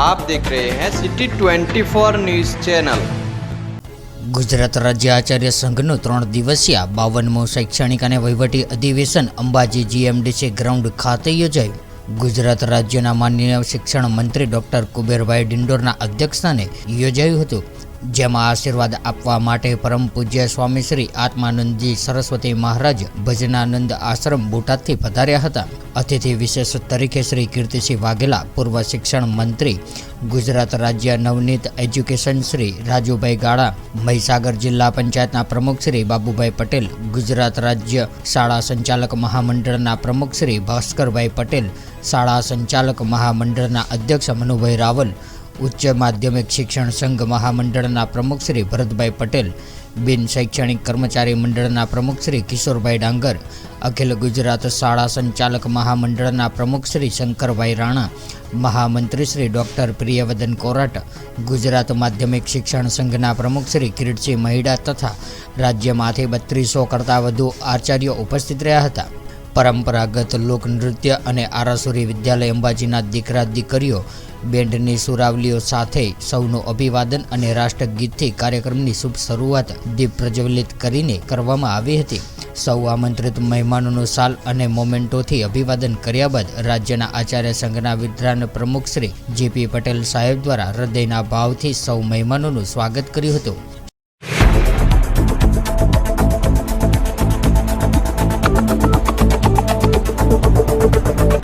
आप देख रहे हैं सिटी 24 न्यूज चैनल ગુજરાત રાજ્ય આચાર્ય સંઘનું ત્રણ દિવસીય બાવનમું શૈક્ષણિક અને વહીવટી અધિવેશન અંબાજી જીએમડીસી ગ્રાઉન્ડ ખાતે યોજાયું ગુજરાત રાજ્યના માનનીય શિક્ષણ મંત્રી ડોક્ટર કુબેરભાઈ ડિંડોરના અધ્યક્ષસ્થાને યોજાયું હતું જેમાં આશીર્વાદ આપવા માટે પરમ પૂજ્ય સ્વામી શ્રી આત્માનંદજી સરસ્વતી મહારાજ ભજનાનંદ આશ્રમ બોટાદથી પધાર્યા હતા. અતિથિ વિશેષ તરીકે શ્રી કીર્તિસિંહ વાઘેલા, પૂર્વ શિક્ષણ મંત્રી, ગુજરાત રાજ્ય નવનીત એજ્યુકેશન શ્રી રાજુભાઈ ગાળા, મહીસાગર જિલ્લા પંચાયતના પ્રમુખ શ્રી બાબુભાઈ પટેલ, ગુજરાત રાજ્ય શાળા સંચાલક મહામંડળના પ્રમુખ શ્રી ભાસ્કરભાઈ પટેલ, શાળા સંચાલક મહામંડળના અધ્યક્ષ મનુભાઈ રાવલ ઉચ્ચ માધ્યમિક શિક્ષણ સંઘ મહામંડળના પ્રમુખ શ્રી ભરતભાઈ પટેલ, બિન શૈક્ષણિક કર્મચારી મંડળના પ્રમુખ શ્રી કિશોરભાઈ ડાંગર, અખિલ ગુજરાત શાળા સંચાલક મહામંડળના પ્રમુખ શ્રી શંકરભાઈ રાણા, મહામંત્રી શ્રી ડૉક્ટર પ્રિયવદન કોરાટ, ગુજરાત માધ્યમિક શિક્ષણ સંઘના પ્રમુખ શ્રી કિરીટસિંહ મહિડા તથા રાજ્યમાંથી બત્રીસો કરતાં વધુ આચાર્યો ઉપસ્થિત રહ્યા હતા. પરંપરાગત લોકનૃત્ય અને આરાસુરી વિદ્યાલય અંબાજીના દીકરા દીકરીઓ, બેન્ડની સુરાવલીઓ સાથે સૌનું અભિવાદન અને રાષ્ટ્રગીતથી કાર્યક્રમની શુભ શરૂઆત દીપ પ્રજ્વલિત કરીને કરવામાં આવી હતી. સૌ આમંત્રિત મહેમાનોનું સાલ અને મોમેન્ટોથી અભિવાદન કર્યા બાદ રાજ્યના આચાર્ય સંઘના વિદ્વાન પ્રમુખ શ્રી જેપી પટેલ સાહેબ દ્વારા હૃદયના ભાવથી સૌ મહેમાનોનું સ્વાગત કર્યું હતું.